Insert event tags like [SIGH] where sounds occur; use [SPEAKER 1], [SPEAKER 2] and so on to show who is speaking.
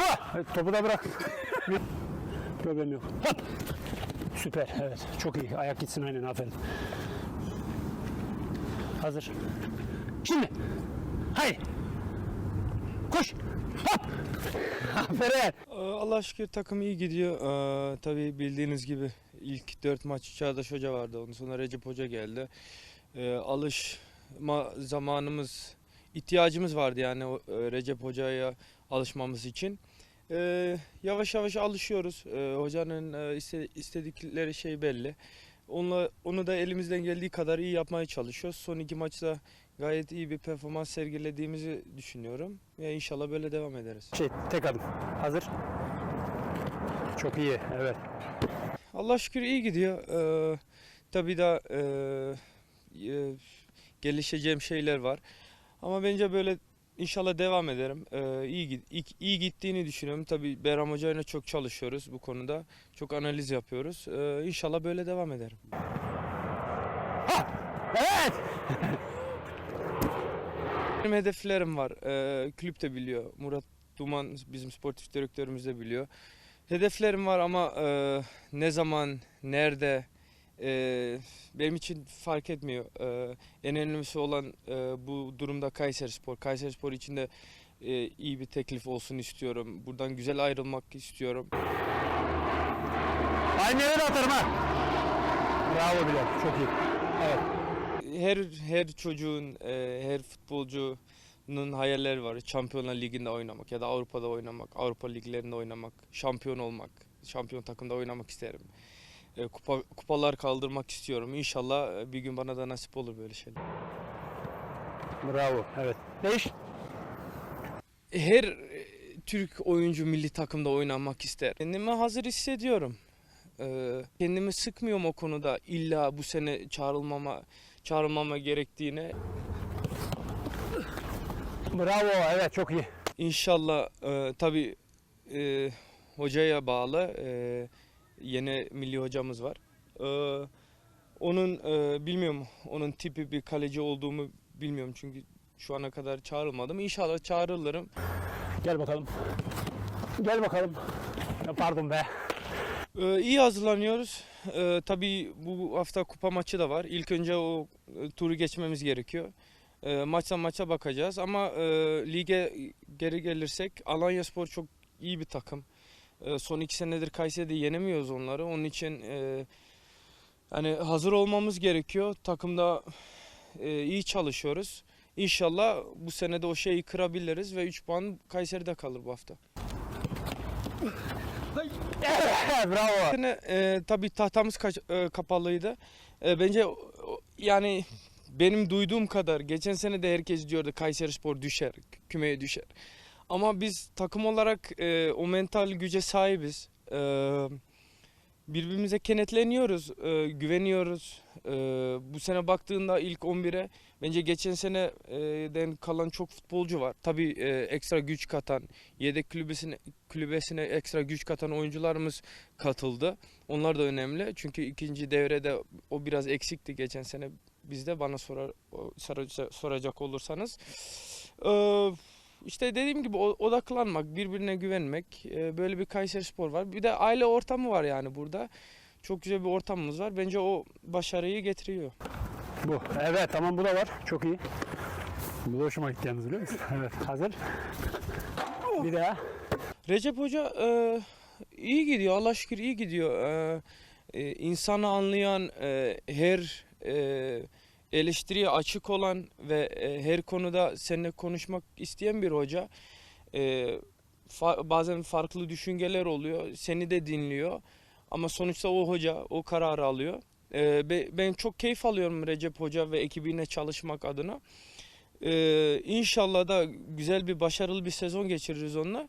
[SPEAKER 1] Hoppa! Topu da bırak. [LAUGHS] Problem yok. Hop! Süper, evet. Çok iyi. Ayak gitsin aynen, aferin. Hazır. Şimdi. Haydi. Koş. Hop! [LAUGHS] Aferin.
[SPEAKER 2] Ee, Allah şükür takım iyi gidiyor. Ee, tabii bildiğiniz gibi ilk 4 maç Çağdaş Hoca vardı. Ondan sonra Recep Hoca geldi. Ee, alışma zamanımız, ihtiyacımız vardı yani o, e, Recep Hoca'ya alışmamız için. Ee, yavaş yavaş alışıyoruz. Ee, hocanın e, iste- istedikleri şey belli. Onunla, onu da elimizden geldiği kadar iyi yapmaya çalışıyoruz. Son iki maçta gayet iyi bir performans sergilediğimizi düşünüyorum. Ve inşallah böyle devam ederiz.
[SPEAKER 1] Şey, tek adım. Hazır. Çok iyi, evet.
[SPEAKER 2] Allah şükür iyi gidiyor. Ee, tabii da e, e, gelişeceğim şeyler var. Ama bence böyle inşallah devam ederim. Ee, iyi, iyi, iyi gittiğini düşünüyorum. Tabii Behram Hoca ile çok çalışıyoruz bu konuda. Çok analiz yapıyoruz. Ee, inşallah böyle devam ederim.
[SPEAKER 1] Evet! [LAUGHS]
[SPEAKER 2] Benim hedeflerim var. Ee, kulüp de biliyor. Murat Duman bizim sportif direktörümüz de biliyor. Hedeflerim var ama e, ne zaman, nerede e, benim için fark etmiyor. E, en önemlisi olan e, bu durumda Kayseri Spor. Kayseri Spor için de e, iyi bir teklif olsun istiyorum. Buradan güzel ayrılmak istiyorum.
[SPEAKER 1] Aynı de atarım ha. Bravo Bilal, çok iyi. Evet.
[SPEAKER 2] her her çocuğun, e, her futbolcunun hayalleri var. Şampiyonlar Ligi'nde oynamak ya da Avrupa'da oynamak, Avrupa liglerinde oynamak, şampiyon olmak, şampiyon takımda oynamak isterim. E, kupa, kupalar kaldırmak istiyorum. İnşallah e, bir gün bana da nasip olur böyle şeyler.
[SPEAKER 1] Bravo, evet. Değiş.
[SPEAKER 2] Her e, Türk oyuncu milli takımda oynamak ister. Kendimi hazır hissediyorum. E, kendimi sıkmıyorum o konuda. İlla bu sene çağrılmama çağrılmama gerektiğine
[SPEAKER 1] Bravo, evet çok iyi.
[SPEAKER 2] İnşallah e, tabii e, hocaya bağlı e, yeni milli hocamız var. E, onun e, bilmiyorum onun tipi bir kaleci olduğumu bilmiyorum çünkü şu ana kadar çağrılmadım. İnşallah çağrılırım.
[SPEAKER 1] Gel bakalım. Gel bakalım. Pardon be.
[SPEAKER 2] E, iyi hazırlanıyoruz. E, tabii bu hafta kupa maçı da var. İlk önce o e, turu geçmemiz gerekiyor. E, maçtan maça bakacağız ama e, lige geri gelirsek Alanya Spor çok iyi bir takım. E, son iki senedir Kayseri'de yenemiyoruz onları. Onun için e, hani hazır olmamız gerekiyor. Takımda e, iyi çalışıyoruz. İnşallah bu sene de o şeyi kırabiliriz ve 3 puan Kayseri'de kalır bu hafta. [LAUGHS]
[SPEAKER 1] Bravo.
[SPEAKER 2] sene e, tabii tahtamız kaç- e, kapalıydı. E, bence yani benim duyduğum kadar geçen sene de herkes diyordu Kayserispor düşer, kümeye düşer. Ama biz takım olarak e, o mental güce sahibiz. E, birbirimize kenetleniyoruz, e, güveniyoruz. E, bu sene baktığında ilk 11'e bence geçen seneden kalan çok futbolcu var. Tabii e, ekstra güç katan, yedek kulübesine, kulübesine ekstra güç katan oyuncularımız katıldı. Onlar da önemli. Çünkü ikinci devrede o biraz eksikti geçen sene bizde bana sorar, soracak olursanız. Ee, işte dediğim gibi odaklanmak, birbirine güvenmek. Ee, böyle bir Kayseri Spor var. Bir de aile ortamı var yani burada. Çok güzel bir ortamımız var. Bence o başarıyı getiriyor.
[SPEAKER 1] Bu. Evet tamam bu da var. Çok iyi. Bu da hoşuma gitti yalnız biliyor musun? Evet. Hazır. Bir daha.
[SPEAKER 2] Recep Hoca e, iyi gidiyor. Allah şükür iyi gidiyor. E, e, insanı anlayan, e, her e, eleştiriye açık olan ve e, her konuda seninle konuşmak isteyen bir hoca. E, bazen farklı düşünceler oluyor. Seni de dinliyor. Ama sonuçta o hoca o kararı alıyor. E, be- ben çok keyif alıyorum Recep Hoca ve ekibine çalışmak adına. İnşallah da güzel bir başarılı bir sezon geçiririz onunla.